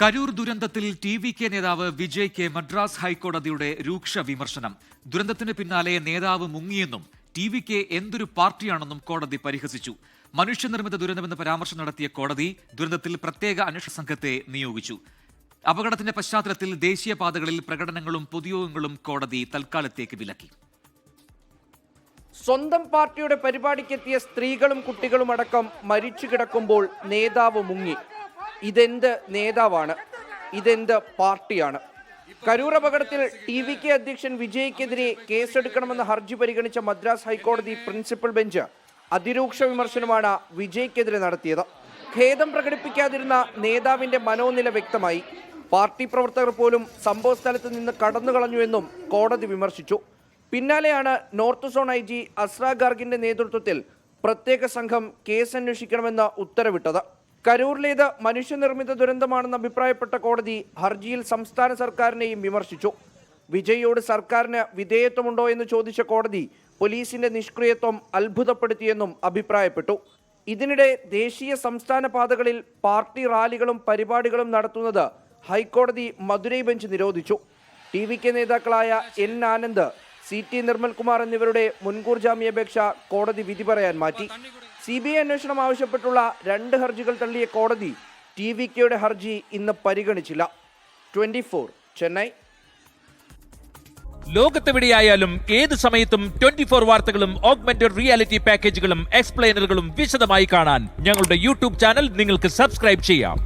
കരൂർ ദുരന്തത്തിൽ T V K നേതാവ് Vijay K Madras ഹൈക്കോടതിയുടെ രൂക്ഷ വിമർശനം. ദുരന്തത്തിന് പിന്നാലെ നേതാവ് മുങ്ങിയെന്നും ടി വി കെ എന്തൊരു പാർട്ടിയാണെന്നും കോടതി പരിഹസിച്ചു. മനുഷ്യനിർമ്മിത ദുരന്തമെന്ന് പരാമർശം നടത്തിയ കോടതി ദുരന്തത്തിൽ പ്രത്യേക അന്വേഷണ സംഘത്തെ നിയോഗിച്ചു. അപകടത്തിന്റെ പശ്ചാത്തലത്തിൽ ദേശീയപാതകളിൽ പ്രകടനങ്ങളും പൊതുയോഗങ്ങളും കോടതി തൽക്കാലത്തേക്ക് വിലക്കി. സ്വന്തം പാർട്ടിയുടെ പരിപാടിക്കെത്തിയ സ്ത്രീകളും കുട്ടികളും അടക്കം മരിച്ചു കിടക്കുമ്പോൾ നേതാവ് മുങ്ങി. ഇതെന്ത് നേതാവാണ്? ഇതെന്ത് പാർട്ടിയാണ്? കരൂർ അപകടത്തിൽ ടി വി കെ അധ്യക്ഷൻ വിജയ്ക്കെതിരെ കേസെടുക്കണമെന്ന ഹർജി പരിഗണിച്ച മദ്രാസ് ഹൈക്കോടതി പ്രിൻസിപ്പൽ ബെഞ്ച് അതിരൂക്ഷ വിമർശനമാണ് വിജയ്ക്കെതിരെ നടത്തിയത്. ഖേദം പ്രകടിപ്പിക്കാതിരുന്ന നേതാവിന്റെ മനോനില വ്യക്തമായി. പാർട്ടി പ്രവർത്തകർ പോലും സംഭവ സ്ഥലത്ത് നിന്ന് കടന്നുകളഞ്ഞുവെന്നും കോടതി വിമർശിച്ചു. പിന്നാലെയാണ് north zone I G Asra ഗാർഗിന്റെ നേതൃത്വത്തിൽ പ്രത്യേക സംഘം കേസ് അന്വേഷിക്കണമെന്ന് ഉത്തരവിട്ടത്. കരൂരിലേത് മനുഷ്യനിർമ്മിത ദുരന്തമാണെന്ന് അഭിപ്രായപ്പെട്ട കോടതി ഹർജിയിൽ സംസ്ഥാന സർക്കാരിനെയും വിമർശിച്ചു. വിജയോട് സർക്കാരിന് വിധേയത്വമുണ്ടോ എന്ന് ചോദിച്ച കോടതി പോലീസിന്റെ നിഷ്ക്രിയത്വം അത്ഭുതപ്പെടുത്തിയെന്നും അഭിപ്രായപ്പെട്ടു. ഇതിനിടെ ദേശീയ സംസ്ഥാന പാതകളിൽ പാർട്ടി റാലികളും പരിപാടികളും നടത്തുന്നത് ഹൈക്കോടതി മധുരൈ ബെഞ്ച് നിരോധിച്ചു. ടി വി കെ നേതാക്കളായ N Anand C T Nirmalkumar എന്നിവരുടെ മുൻകൂർ ജാമ്യാപേക്ഷ കോടതി വിധി പറയാൻ മാറ്റി. സി ബി ഐ അന്വേഷണം ആവശ്യപ്പെട്ടുള്ള രണ്ട് ഹർജികൾ തള്ളിയ കോടതി ടി വി കെയുടെ ഹർജി ഇന്ന് പരിഗണിച്ചില്ല. Twenty four Chennai. ലോകത്തെവിടെയായാലും ഏത് സമയത്തും ട്വന്റി ഫോർ വാർത്തകളും ഓഗ്മെന്റഡ് റിയാലിറ്റി പാക്കേജുകളും എക്സ്പ്ലെയിനറുകളും വിശദമായി കാണാൻ ഞങ്ങളുടെ യൂട്യൂബ് ചാനൽ നിങ്ങൾക്ക് സബ്സ്ക്രൈബ് ചെയ്യാം.